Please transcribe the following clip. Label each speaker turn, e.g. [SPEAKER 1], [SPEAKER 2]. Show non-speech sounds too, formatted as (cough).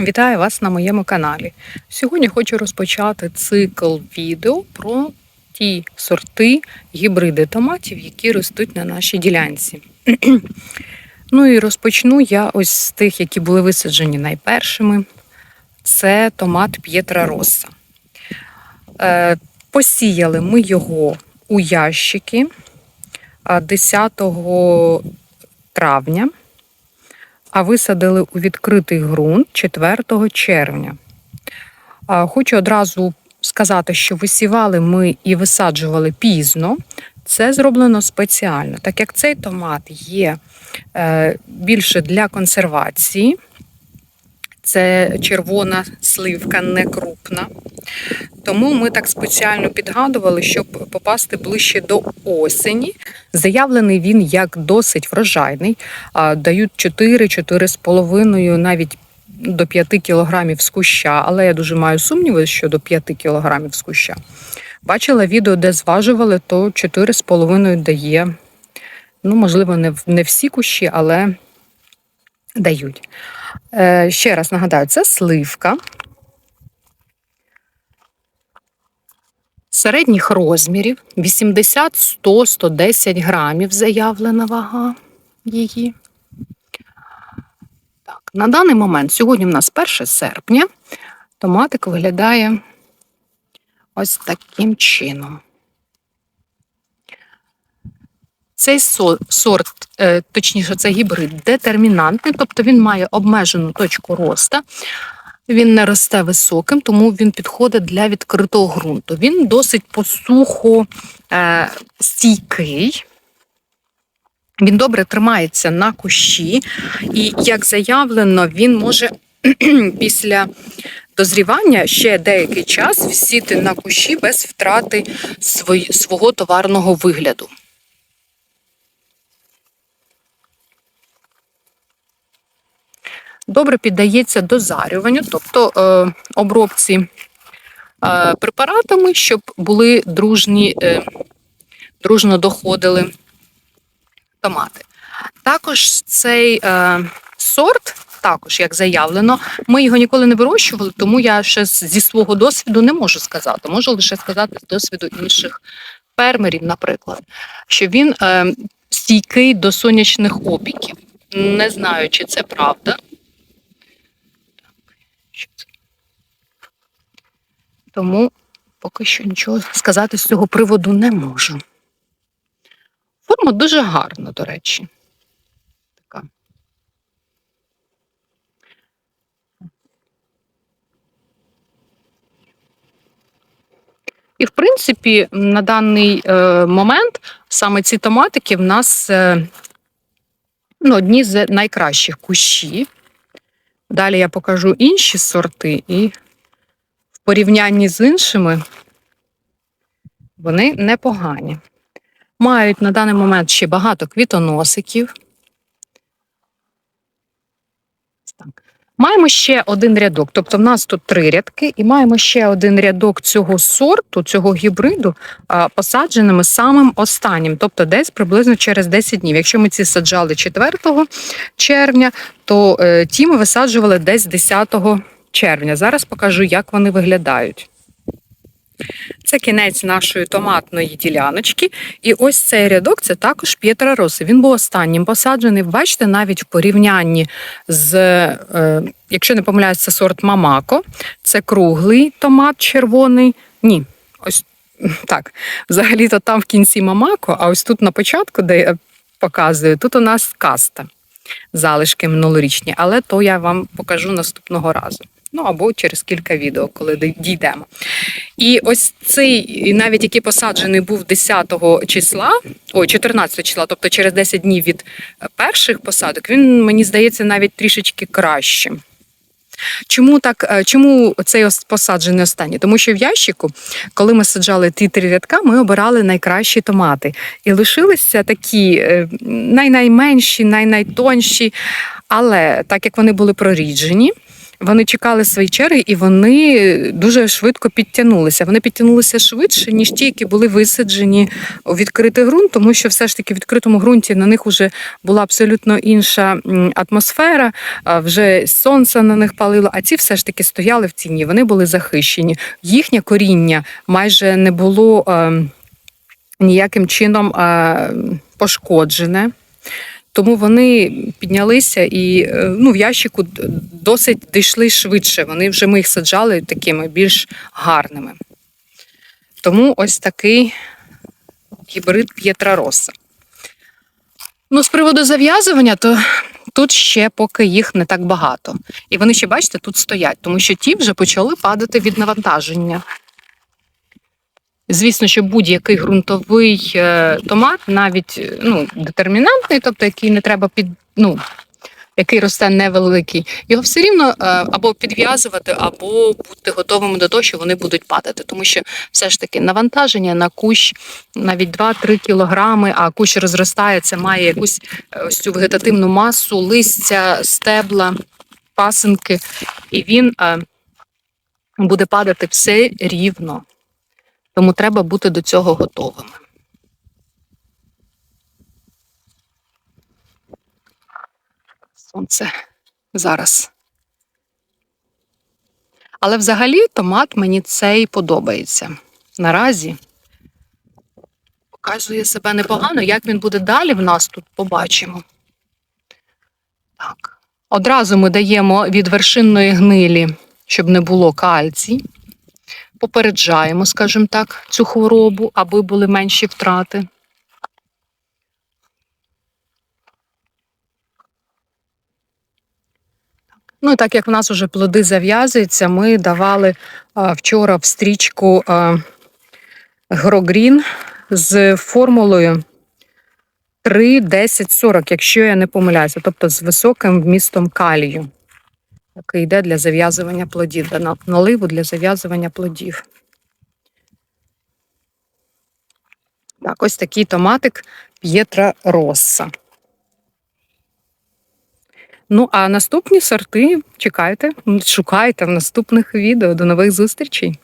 [SPEAKER 1] Вітаю вас на моєму каналі. Сьогодні хочу розпочати цикл відео про ті сорти гібриди томатів, які ростуть на нашій ділянці. (clears throat) ну і розпочну я ось з тих, які були висаджені найпершими. Це томат П'єтра Росса. Е, посіяли ми його у ящики 10 травня а висадили у відкритий ґрунт 4 червня. Хочу одразу сказати, що висівали ми і висаджували пізно. Це зроблено спеціально, так як цей томат є е, більше для консервації. Це червона сливка, не крупна. Тому ми так спеціально підгадували, щоб попасти ближче до осені. Заявлений він як досить врожайний. Дають 4-4,5, навіть до 5 кілограмів з куща, але я дуже маю сумніви щодо 5 кілограмів з куща. Бачила відео, де зважували, то 4,5 дає. Ну, можливо, не всі кущі, але дають. Е, ще раз нагадаю, це сливка. Середніх розмірів 80, 100, 110 грамів заявлена вага її. Так, на даний момент, сьогодні в нас 1 серпня, томатик виглядає ось таким чином. Цей сорт, е, точніше, це гібрид детермінантний, тобто він має обмежену точку роста. Він не росте високим, тому він підходить для відкритого ґрунту. Він досить посухо е, стійкий. Він добре тримається на кущі, і, як заявлено, він може (clears throat) після дозрівання ще деякий час всіти на кущі без втрати свого товарного вигляду. Добре піддається дозарюванню, тобто е, обробці е, препаратами, щоб були дружні, е, дружно доходили томати. Також цей е, сорт, також як заявлено, ми його ніколи не вирощували, тому я ще зі свого досвіду не можу сказати. Можу лише сказати з досвіду інших фермерів, наприклад, що він е, стійкий до сонячних опіків. Не знаю, чи це правда. Що це? Тому поки що нічого сказати з цього приводу не можу. Форма дуже гарна, до речі. Така. І, в принципі, на даний е, момент саме ці томатики в нас е, ну, одні з найкращих кущів. Далі я покажу інші сорти, і порівнянні з іншими вони непогані. Мають на даний момент ще багато квітоносиків. Так. Маємо ще один рядок, тобто в нас тут три рядки, і маємо ще один рядок цього сорту, цього гібриду, посадженими самим останнім, тобто десь приблизно через 10 днів. Якщо ми ці саджали 4 червня, то е, ті ми висаджували десь 10 червня. Зараз покажу, як вони виглядають. Це кінець нашої томатної діляночки. І ось цей рядок це також П'єтра Роси. Він був останнім посаджений. Бачите, навіть в порівнянні з, е, якщо не помиляюсь, це сорт Мамако. Це круглий томат червоний. Ні, ось так. Взагалі-то там в кінці Мамако, а ось тут на початку, де я показую, тут у нас каста. Залишки минулорічні, але то я вам покажу наступного разу. Ну або через кілька відео, коли дійдемо. І ось цей, навіть який посаджений був 10 числа, ой, 14 числа, тобто через 10 днів від е, перших посадок, він мені здається навіть трішечки кращим. Чому так? е, Чому цей посаджений останній? Тому що в ящику, коли ми саджали ті три рядка, ми обирали найкращі томати. І лишилися такі е, най-найменші, най-найтонші. Але так як вони були проріджені, вони чекали свої черги і вони дуже швидко підтягнулися. Вони підтягнулися швидше, ніж ті, які були висаджені у відкритий ґрунт, тому що все ж таки в відкритому ґрунті на них вже була абсолютно інша атмосфера, вже сонце на них палило. А ці все ж таки стояли в тіні. Вони були захищені. Їхнє коріння майже не було е, ніяким чином е, пошкоджене. Тому вони піднялися і е, ну, в ящику досить дійшли швидше. Вони вже ми їх саджали такими більш гарними. Тому ось такий гібрид П'єтра Роса. Ну, з приводу зав'язування, то тут ще поки їх не так багато. І вони ще, бачите, тут стоять, тому що ті вже почали падати від навантаження. Звісно, що будь-який ґрунтовий е, томат, навіть е, ну, детермінантний, тобто який не треба під, ну, який росте невеликий, його все рівно е, або підв'язувати, або бути готовими до того, що вони будуть падати. Тому що все ж таки навантаження на кущ навіть 2-3 кілограми, а кущ розростається, має якусь ось цю вегетативну масу, листя, стебла, пасинки, і він буде падати все рівно. Тому треба бути до цього готовими. Сонце зараз. Але взагалі томат мені цей подобається. Наразі показує себе непогано. Як він буде далі в нас тут побачимо. Так. Одразу ми даємо від вершинної гнилі, щоб не було кальцій попереджаємо, скажімо так, цю хворобу, аби були менші втрати. Ну і так як в нас вже плоди зав'язуються, ми давали вчора в стрічку Грогрін з формулою 3, 10, 40, якщо я не помиляюся, тобто з високим вмістом калію який йде для зав'язування плодів, наливу для зав'язування плодів. Так, ось такий томатик П'єтра Росса. Ну, а наступні сорти чекайте, шукайте в наступних відео. До нових зустрічей!